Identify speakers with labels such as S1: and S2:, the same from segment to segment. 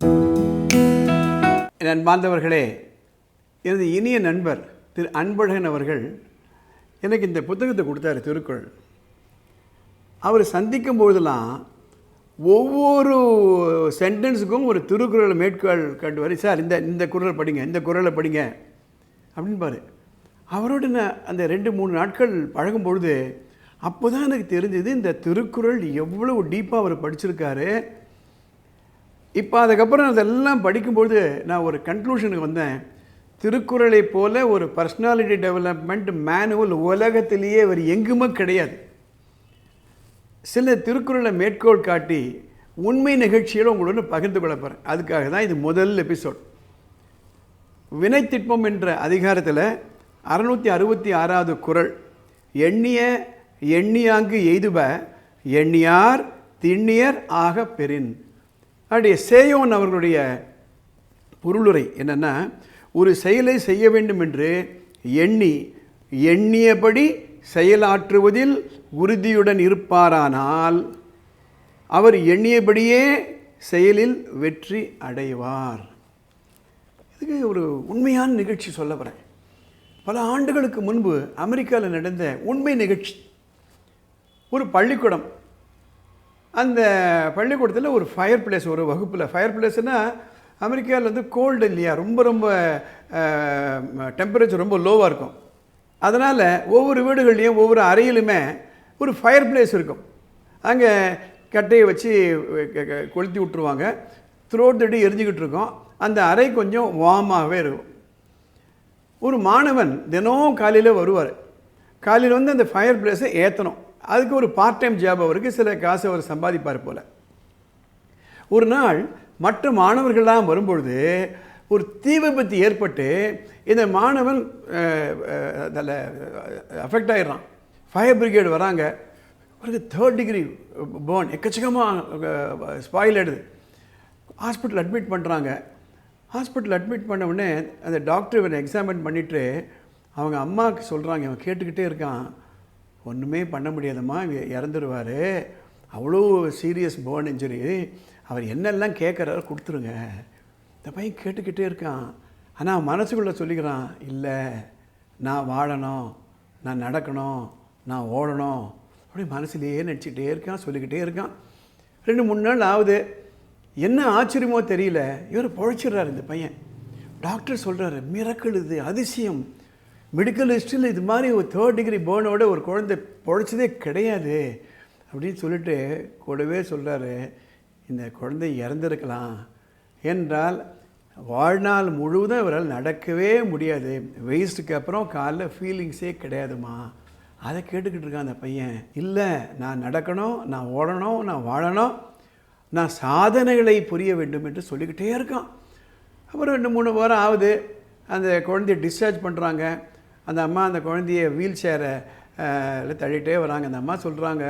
S1: என் அன்பார்ந்தவர்களே எனது இனிய நண்பர் திரு அன்பழகன் அவர்கள் எனக்கு இந்த புத்தகத்தை கொடுத்தாரு திருக்குறள். அவர் சந்திக்கும் பொழுதெல்லாம் ஒவ்வொரு சென்டென்ஸுக்கும் ஒரு திருக்குறளை மேற்கோள் கண்டு வரை சார் இந்த இந்த குரலை படிங்க இந்த குரலை படிங்க அப்படின்னு பாரு அவரோட நான் அந்த ரெண்டு மூணு நாட்கள் பழகும் பொழுது அப்போ தான் எனக்கு தெரிஞ்சது இந்த திருக்குறள் எவ்வளவு டீப்பாக அவர் படிச்சிருக்காரு இப்போ அதுக்கப்புறம் அதெல்லாம் படிக்கும்பொழுது நான் ஒரு கன்க்ளூஷனுக்கு வந்தேன். திருக்குறளை போல ஒரு பர்சனாலிட்டி டெவலப்மெண்ட் மேனுவல் உலகத்திலேயே அவர் எங்குமே கிடையாது. சில திருக்குறளை மேற்கோள் காட்டி உண்மை நிகழ்ச்சியில் உங்களோட பகிர்ந்து கொள்ள போகிறேன் அதுக்காக தான் இது முதல் எபிசோட் வினைத்திட்பம் என்ற அதிகாரத்தில் அறுநூற்றி அறுபத்தி ஆறாவது குறள் எண்ணிய எண்ணியாங்கு எய்துப எண்ணியார் திண்ணியர் ஆக பெறின். அப்படியே சேயோன் அவர்களுடைய பொருளுரை என்னென்னா ஒரு செயலை செய்ய வேண்டும் என்று எண்ணி எண்ணியபடி செயலாற்றுவதில் உறுதியுடன் இருப்பாரானால் அவர் எண்ணியபடியே செயலில் வெற்றி அடைவார். இதுக்கு ஒரு உண்மையான நிகழ்ச்சி சொல்ல வரேன் பல ஆண்டுகளுக்கு முன்பு அமெரிக்காவில் நடந்த உண்மை நிகழ்ச்சி. ஒரு பள்ளிக்கூடம். அந்த பள்ளிக்கூடத்தில் ஒரு ஃபயர் பிளேஸ் ஒரு வகுப்பில். ஃபயர் பிளேஸ்னால் அமெரிக்காவில் வந்து கோல்டு இல்லையா? ரொம்ப ரொம்ப டெம்பரேச்சர் ரொம்ப லோவாக இருக்கும். அதனால் ஒவ்வொரு வீடுகள்லேயும் ஒவ்வொரு அறையிலுமே ஒரு ஃபயர் பிளேஸ் இருக்கும். அங்கே கட்டையை வச்சு கொளுத்தி விட்ருவாங்க த்ரோட் தடி எரிஞ்சுக்கிட்டு இருக்கோம். அந்த அறை கொஞ்சம் வார்மாகவே இருக்கும். ஒரு மாணவன் தினம் காலையில் வருவார். காலையில் வந்து அந்த ஃபயர் பிளேஸை ஏற்றணும் அதுக்கு ஒரு பார்ட் டைம் ஜாப் அவருக்கு சில காசு அவர் சம்பாதிப்பார் போல். ஒரு நாள் மற்ற மாணவர்கள்லாம் வரும்பொழுது ஒரு தீ விபத்து ஏற்பட்டு இந்த மாணவன் அதில் அஃபெக்ட் ஆயிடுறான். ஃபயர் பிரிகேடு வராங்க. அவருக்கு தேர்ட் டிகிரி பேர்ன் எக்கச்சக்கமாக ஸ்பாயில் ஆயிடுது. ஹாஸ்பிட்டல் அட்மிட் பண்ணுறாங்க ஹாஸ்பிட்டல் அட்மிட் பண்ண உடனே அந்த டாக்டர் இவனை எக்ஸாமின் பண்ணிவிட்டு அவங்க அம்மாவுக்கு சொல்கிறாங்க அவன் கேட்டுக்கிட்டே இருக்கான். ஒன்றுமே பண்ண முடியாதம்மா இறந்துடுவார் அவ்வளோ சீரியஸ் போன் இன்ஜுரி அவர் என்னெல்லாம் கேட்குறாரோ கொடுத்துருங்க. இந்த பையன் கேட்டுக்கிட்டே இருக்கான். ஆனால் மனசுக்குள்ளே சொல்லிக்கிறான் இல்லை நான் வாழணும் நான் நடக்கணும் நான் ஓடணும். அப்படி மனசுலேயே நடிச்சுக்கிட்டே இருக்கான் சொல்லிக்கிட்டே இருக்கான். ரெண்டு மூணு நாள் ஆகுது. என்ன ஆச்சரியமோ தெரியல. இவர் பொழைச்சிடுறாரு இந்த பையன். டாக்டர் சொல்கிறாரு மிரக்கல் இது அதிசயம். மெடிக்கல் ஹிஸ்ட்ரியில் இது மாதிரி ஒரு தேர்ட் டிகிரி பேர்னோட ஒரு குழந்தை பொழைச்சதே கிடையாது. அப்படின்னு சொல்லிட்டு கூடவே சொல்கிறாரு இந்த குழந்தை இறந்திருக்கலாம் என்றால் வாழ்நாள் முழுவதும் இவரால் நடக்கவே முடியாது. வயசுக்கு அப்புறம் காலைல ஃபீலிங்ஸே கிடையாதுமா அதை கேட்டுக்கிட்டு இருக்கான் அந்த பையன். இல்லை நான் நடக்கணும் நான் ஓடணும் நான் வாழணும் நான் சாதனைகளை புரிய வேண்டும் என்று சொல்லிக்கிட்டே இருக்கான். அப்புறம் ரெண்டு மூணு வாரம் ஆகுது. அந்த குழந்தைய டிஸ்சார்ஜ் பண்ணுறாங்க அந்த அம்மா அந்த குழந்தைய வீல் சேரை தள்ளிட்டே வராங்க. அந்த அம்மா சொல்கிறாங்க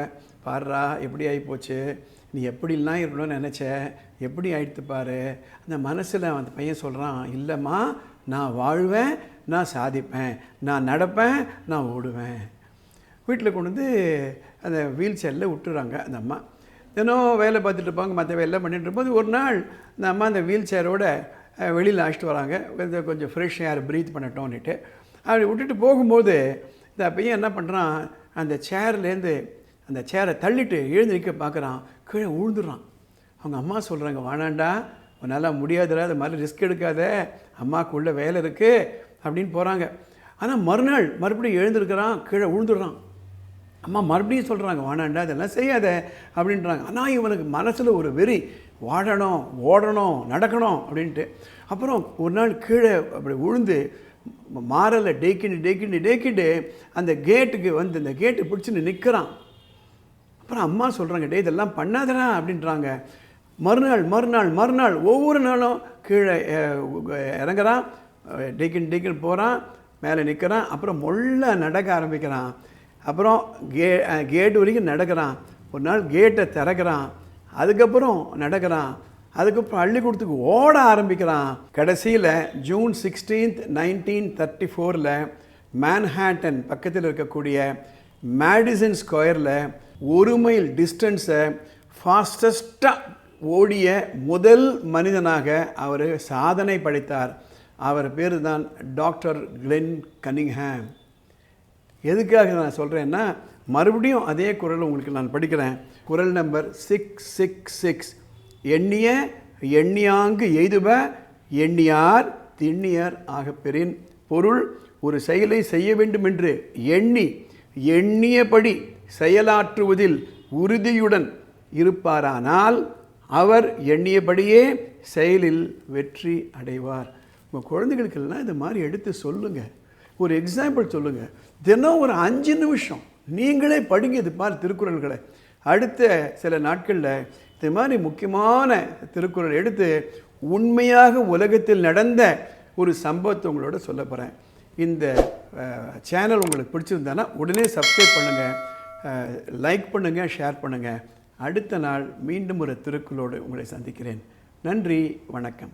S1: பாடுறா எப்படி ஆகிப்போச்சு நீ எப்படிலாம் இருக்கணும்னு நினச்ச? எப்படி ஆயிடுத்து பாரு? அந்த மனசில் அந்த பையன் சொல்கிறான் இல்லைம்மா நான் வாழ்வேன் நான் சாதிப்பேன். நான் நடப்பேன் நான் ஓடுவேன். வீட்டில் கொண்டு வந்து அந்த வீல் சேரில் விட்டுறாங்க அந்த அம்மா. தினம் வேலை பார்த்துட்டு இருப்பாங்க மற்ற வேலை பண்ணிட்டு இருக்கும்போது ஒரு நாள் அந்த அம்மா அந்த வீல் சேரோட வெளியில் அழைச்சிட்டு வராங்க. கொஞ்சம் கொஞ்சம் ஃப்ரெஷ் ஏர் ப்ரீத் பண்ணட்டோன்னுட்டு அப்படி விட்டுட்டு போகும்போது இந்த பையன் என்ன பண்ணுறான் அந்த சேர்லேருந்து அந்த சேரை தள்ளிட்டு எழுந்து நிற்க பார்க்குறான். கீழே விழுந்துடுறான் அவங்க அம்மா சொல்கிறாங்க வாணாண்டா உன்னால் முடியாதுடா அது மாதிரி ரிஸ்க் எடுக்காத. அம்மாவுக்குள்ளே வேலை இருக்குது அப்படின்னு போகிறாங்க ஆனால் மறுநாள் மறுபடியும் எழுந்திருக்கிறான் கீழே விழுந்துடுறான் அம்மா மறுபடியும் சொல்கிறாங்க வாணாண்டா அதெல்லாம் செய்யாத அப்படின்றாங்க. ஆனால் இவனுக்கு மனசில் ஒரு வெறி வாழணும் ஓடணும் நடக்கணும் அப்படின்ட்டு. அப்புறம் ஒரு நாள் கீழே அப்படி உழுந்து மாறலை டேக்கிண்டு டேக்கிண்டு டேக்கிண்டு. அந்த கேட்டுக்கு வந்து அந்த கேட்டு பிடிச்சின்னு நிற்கிறான். அப்புறம் அம்மா சொல்கிறாங்க டே இதெல்லாம் பண்ணாதடா அப்படின்றாங்க. மறுநாள் மறுநாள் மறுநாள் ஒவ்வொரு நாளும் கீழே இறங்குறான். டேக்கின் டேக்கின் போகிறான் மேலே நிற்கிறான். அப்புறம் மொள்ள நடக்க ஆரம்பிக்கிறான். அப்புறம் கே கேட்டு வரைக்கும் நடக்கிறான். ஒரு நாள் கேட்டை திறக்கிறான். அதுக்கப்புறம் நடக்கிறான். அதுக்கப்புறம் பள்ளிக்கூடத்துக்கு ஓட ஆரம்பிக்கிறான். கடைசியில் ஜூன் சிக்ஸ்டீன்த் நைன்டீன் தேர்ட்டி ஃபோரில் மேன்ஹேட்டன் பக்கத்தில் இருக்கக்கூடிய மேடிசன் ஸ்கொயரில் ஒரு மைல் டிஸ்டன்ஸை ஃபாஸ்டஸ்ட்டாக ஓடிய முதல் மனிதனாக அவர் சாதனை படைத்தார். அவர் பேர் தான் டாக்டர் கிளென் கனிங்ஹாம் எதுக்காக நான் சொல்கிறேன்னா மறுபடியும் அதே குரல் உங்களுக்கு நான் படிக்கிறேன். குரல் நம்பர் சிக்ஸ் சிக்ஸ் சிக்ஸ் எண்ணிய எண்ணியாங்கு எய்துப எண்ணியார் திண்ணியார் ஆகப்பெறின் பொருள் ஒரு செயலை செய்ய வேண்டும் என்று எண்ணி எண்ணியபடி செயலாற்றுவதில் உறுதியுடன் இருப்பாரானால் அவர் எண்ணியபடியே செயலில் வெற்றி அடைவார். உங்கள் குழந்தைகளுக்கெல்லாம் இது மாதிரி எடுத்து சொல்லுங்கள் ஒரு எக்ஸாம்பிள் சொல்லுங்கள் தினம் ஒரு அஞ்சு நிமிஷம் நீங்களே படிங்க இது பார் திருக்குறள்களை. அடுத்த சில நாட்களில் இது மாதிரி முக்கியமான திருக்குறள் எடுத்து உண்மையாக உலகத்தில் நடந்த ஒரு சம்பவத்தை உங்களோட சொல்ல போகிறேன் இந்த சேனல் உங்களுக்கு பிடிச்சிருந்தானா உடனே சப்ஸ்கிரைப் பண்ணுங்கள் லைக் பண்ணுங்கள் ஷேர் பண்ணுங்கள் அடுத்த நாள் மீண்டும் ஒரு திருக்குறளோடு உங்களை சந்திக்கிறேன். நன்றி வணக்கம்.